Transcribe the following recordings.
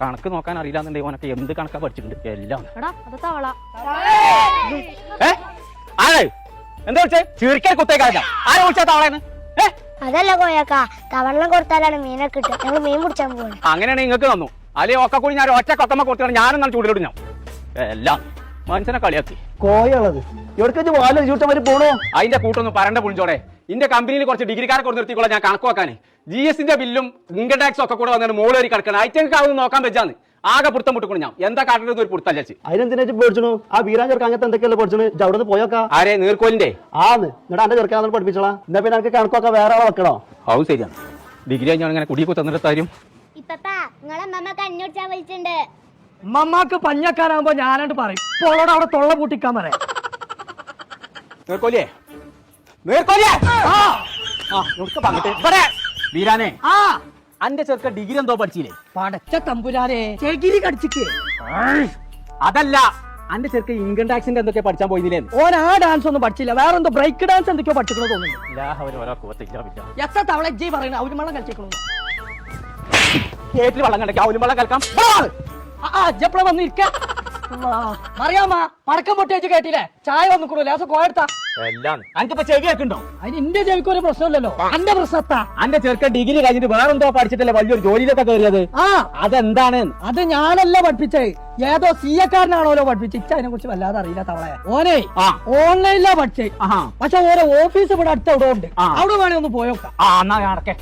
കണക്ക് നോക്കാൻ അറിയില്ലാന്നുണ്ടെങ്കിൽ ഓനൊക്കെ എന്ത് കണക്കാ പഠിച്ചിട്ടുണ്ട്? എല്ലാം. ആരെ? എന്താ വിളിച്ചേ? ചീർക്കാൻ കുത്തേക്കാരല്ല ആരെ വിളിച്ചാ തവളേന്ന്? അതല്ല കോയക്ക. തവളം കൊടുത്താലാണ് മീനൊക്കെ കിട്ടുക. ഞങ്ങൾ മീൻ പിടിച്ചാൻ പോവാണ് അങ്ങനെയാണെങ്കിൽ നിങ്ങൾക്ക് തന്നു. അല്ലെങ്കിൽ ഒക്കെ കൂടി ഞാൻ ഒറ്റ കൊത്തമ്മ കൊടുത്താണ് ഞാനും നല്ല ചൂടിലോട്ട് ഞാൻ. എല്ലാം. മനുഷ്യനെ കളിയാക്കി. കോയുള്ളത് എവിടേക്ക് വാല വരെ പോണോ? അതിന്റെ കൂട്ടൊന്നും പറണ്ട പുളിഞ്ചോടെ. ഇന്റെ കമ്പനിയിൽ കുറച്ച് ഡിഗ്രിക്കാരെ കൊണ്ട് നിർത്തിക്കോളാം ഞാൻ കണക്ക് വെക്കാൻ ജി എസിന്റെ ബില്ലും ഇൻകം ടാക്സും ഒക്കെ കൂടെ വന്നിട്ട് മോളേറി കിടക്കണം. ഐറ്റങ്ങൾക്ക് അതൊന്നും നോക്കാൻ വെച്ചാന്ന് ആകെ പുറത്തം മുട്ടിക്കണം ഞാൻ. എന്താ കാട്ടുന്നത് ഒരു പുറത്തല്ല ചേച്ചി? അതിനെന്തിനാ പേടിച്ചു ആ വീരാൻ ചെറുക്ക അങ്ങനത്തെ എന്തൊക്കെയല്ലേ പഠിച്ചത് അവിടെ നിന്ന് പോയോക്കാ? ആരെ നീർക്കോലിന്റെ? ആന്ന്. എന്നിട്ട് എന്റെ ചെറുക്കാൻ പഠിപ്പിച്ചോളാം. എന്നാ പിന്നെ എനിക്ക് കണക്കൊക്കെ വേറെ ആളെ വെക്കണോ? ഔ ശരിയാണ്. ഡിഗ്രി കഴിഞ്ഞാൽ ഇങ്ങനെ കുടിയൊക്കെ തന്നിട്ട് കാര്യം ഇപ്പപ്പാ നിങ്ങളെ അമ്മമ്മ കണ്ണുടിച്ചാൻ വിളിച്ചിട്ടുണ്ട്. മമ്മാക്ക് പഞ്ഞക്കാരാകുമ്പോ ഞാനായിട്ട് പറയും പോളോട് അവിടെ തൊള്ള പൂട്ടിക്കാൻ പറയാം നീർക്കോലിയേ നീർക്കോലിയേ ആ. ആ പങ്കിട്ട് ഇവിടെ. വീരാനെ ആ. അന്റെ ചെറുക്ക ഡിഗ്രി എന്തോ പഠിച്ചില്ലേ? പടച്ച തമ്പുരാനെ ചെകിരി അതല്ല. അന്റെ ചെറുക്ക ഇൻകം ടാക്സിന്റെ എന്തൊക്കെ പഠിച്ചാൻ പോയില്ലേ ഓൻ ആ ഡാൻസ് ഒന്നും പഠിച്ചില്ല. വേറെ എന്തോ ബ്രേക്ക് ഡാൻസ് എന്തൊക്കെയോ പഠിച്ചിക്കണോ തോന്നുന്നു. എത്ര തവള ജി പറയുന്നത്? അവരുമള്ളം കളിച്ചേക്കണോ കേട്ടിൽ വെള്ളം കണ്ടേ അവലും വെള്ളം കലക്കാം. ആ ജപ്പള വന്നിരിക്ക അറിയാമ പടക്കം പൊട്ടിച്ച് കേട്ടില്ലേ? ചായ വന്നിക്കണു ലേസം കോയെടുത്താ. എല്ലാം അനക്കിപ്പോ ചെവി കേൾക്കുണ്ടോ അതിന് എന്റെ ചെവിക്ക് ഒരു പ്രശ്നമില്ലല്ലോ. എന്റെ പ്രശ്നത്താ. അന്റെ ചെറുക്കൻ ഡിഗ്രി കഴിഞ്ഞിട്ട് വേറെന്തോ പഠിച്ചിട്ടല്ലേ വലിയൊരു ജോലിയിലൊക്കെ കയറിയത്? ആ. അതെന്താണ്? അത് ഞാനല്ല പഠിപ്പിച്ചേ. ഏതോ സിയക്കാരനാണോലോ പഠിപ്പിച്ച. അതിനെ കുറിച്ച് വല്ലാതെ അറിയില്ല തവളെ. ഓനെ ആ. ഓൺലൈനിലാ പഠിച്ചേ. പക്ഷെ ഓരോ ഓഫീസ് ഇവിടെ അടുത്ത് അവിടെ ഉണ്ട്? അവിടെ വേണേ ഒന്ന് പോയോക്കാം ആ എന്നാ നടക്കേ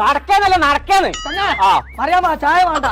കടക്കേന്നല്ല നടക്കേന്ന്. അറിയാമോ ചായ വേണ്ട.